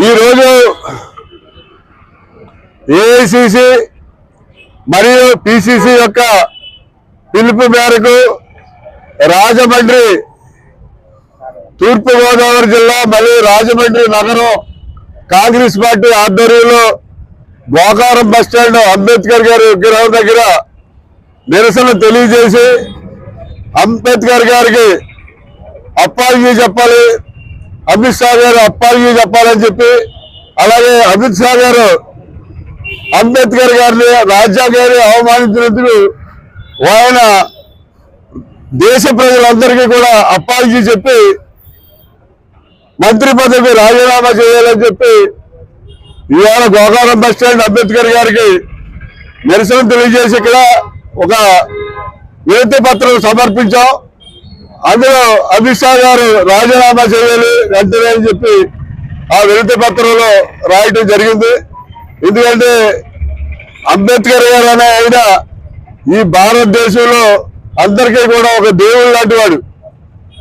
ఈరోజు ఏఐసిసి మరియు పిసిసి యొక్క పిలుపు మేరకు రాజమండ్రి తూర్పుగోదావరి జిల్లా మరియు రాజమండ్రి నగరం కాంగ్రెస్ పార్టీ ఆధ్వర్యంలో గోకారం బస్టాండ్ అంబేద్కర్ గారి విగ్రహం దగ్గర నిరసన తెలియజేసి అంబేద్కర్ గారికి అప్పాలజీ చెప్పాలి. అమిత్ షా గారు అప్పాలజీ చెప్పాలని చెప్పి అలాగే అమిత్ షా గారు అంబేద్కర్ గారిని రాజ్యాంగాన్ని అవమానించినందుకు ఆయన దేశ ప్రజలందరికీ కూడా అప్పాలజీ చెప్పి మంత్రి పదవి రాజీనామా చేయాలని చెప్పి ఇవాళ గోకారం బస్ స్టాండ్ అంబేద్కర్ గారికి నిరసన తెలియజేసి ఇక్కడ ఒక వినతి పత్రం సమర్పించాం. అందులో అమిత్ షా గారు రాజీనామా చేయాలి వెంటనే అని చెప్పి ఆ వినతి పత్రంలో రాయటం జరిగింది. ఎందుకంటే అంబేద్కర్ గారు అనే ఆయన ఈ భారతదేశంలో అందరికీ కూడా ఒక దేవుడు లాంటి వాడు.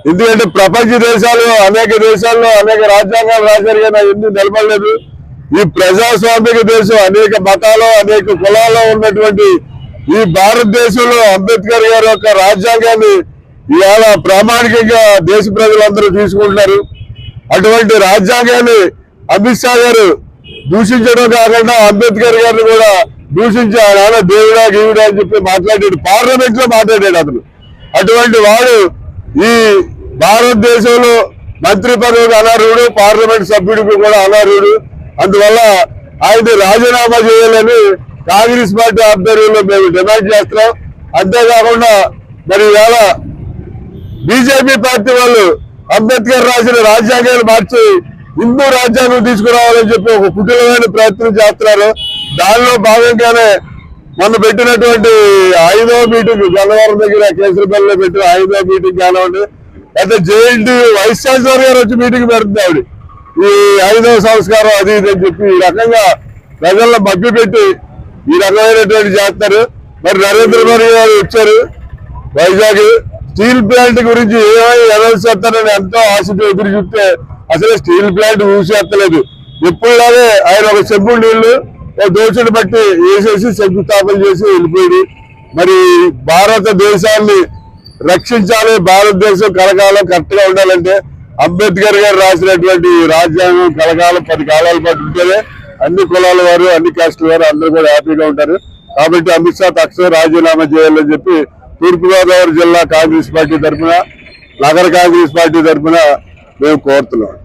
ఎందుకంటే ప్రపంచ దేశాల్లో అనేక దేశాల్లో అనేక రాజ్యాంగాలు రాశారు కానీ ఎందుకు నిలబడలేదు. ఈ ప్రజాస్వామిక దేశం అనేక మతాలు అనేక కులాల్లో ఉన్నటువంటి ఈ భారతదేశంలో అంబేద్కర్ గారి యొక్క రాజ్యాంగాన్ని ఇవాళ ప్రామాణికంగా దేశ ప్రజలందరూ తీసుకుంటున్నారు. అటువంటి రాజ్యాంగాన్ని అమిత్ షా గారు దూషించడం కాకుండా అంబేద్కర్ గారిని కూడా దూషించి ఆయన దేవుడా గీవుడా అని చెప్పి మాట్లాడాడు. పార్లమెంట్లో మాట్లాడాడు అతను. అటువంటి వాడు ఈ భారతదేశంలో మంత్రి పదవికి అనర్హుడు పార్లమెంట్ సభ్యుడికి కూడా అనర్హుడు. అందువల్ల ఆయన రాజీనామా చేయాలని కాంగ్రెస్ పార్టీ ఆధ్వర్యంలో మేము డిమాండ్ చేస్తున్నాం. అంతేకాకుండా మరి ఇవాళ బీజేపీ పార్టీ వాళ్ళు అంబేద్కర్ రాసిన రాజ్యాంగాన్ని మార్చి హిందూ రాజ్యాంగం తీసుకురావాలని చెప్పి ఒక కుటిలమైన ప్రయత్నం చేస్తున్నారు. దానిలో భాగంగానే మొన్న పెట్టినటువంటి ఐదో మీటింగ్ గన్నవరం దగ్గర కేసరిపల్లిలో పెట్టిన ఐదో మీటింగ్ కానివ్వండి అయితే జేఎన్టీ వైస్ ఛాన్సలర్ గారు వచ్చి మీటింగ్ పెడుతుంది ఆవిడ. ఈ ఐదవ సంస్కారం అది ఇది అని చెప్పి ఈ రకంగా ప్రజల్లో మభ్య పెట్టి ఈ రకమైనటువంటి చేస్తారు. మరి నరేంద్ర మోడీ గారు వచ్చారు వైజాగ్ స్టీల్ ప్లాంట్ గురించి ఏమై అనౌన్స్ చేస్తారని ఎంతో ఆశతో ఎదురు చూస్తే అసలు స్టీల్ ప్లాంట్ ఊసేస్తలేదు. ఎప్పుడులాగే ఆయన ఒక చెంపు నీళ్ళు దోషుని దోచుడు బట్టి వేసేసి శంకుస్థాపన చేసి వెళ్ళిపోయింది. మరి భారతదేశాన్ని రక్షించాలి భారతదేశం కలకాలం కరెక్ట్గా ఉండాలంటే అంబేద్కర్ గారు రాసినటువంటి రాజ్యాంగం కలకాలం పది కాలాల పాటు ఉంటేనే అన్ని కులాల వారు అన్ని కాస్టుల వారు అందరూ కూడా హ్యాపీగా ఉంటారు. కాబట్టి అమిత్ షా తక్షణం రాజీనామా చేయాలని చెప్పి తూర్పుగోదావరి జిల్లా కాంగ్రెస్ పార్టీ తరఫున నగర కాంగ్రెస్ పార్టీ తరఫున మేము కోరుతున్నాం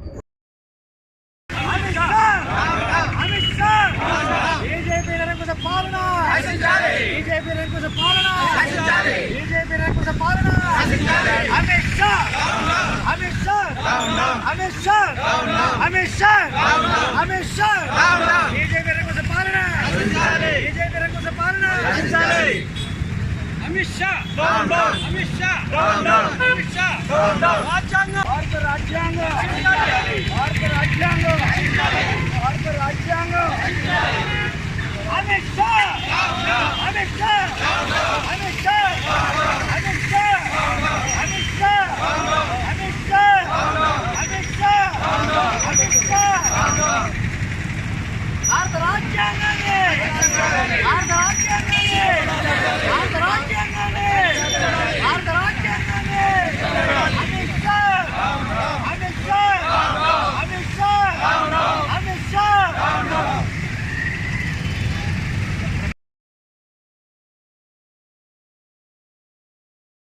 అమిత్ షా అమిత్ షా బీజేపీ నిరంకుశ పాలన బీజేపీ నిరంకుశ పాలన అమిత్ షా అమిత్ షా అమిత్ షా రాజ్యాంగం భారత రాజ్యాంగం భారత రాజ్యాంగం భారత రాజ్యాంగం అమిత్ షా అమిత్ షా అమిత్ షా అమిత్ షా అమిత్ షా అమిత్ షా అమిత్ షా అమిత్ షా భారత రాజ్యాంగం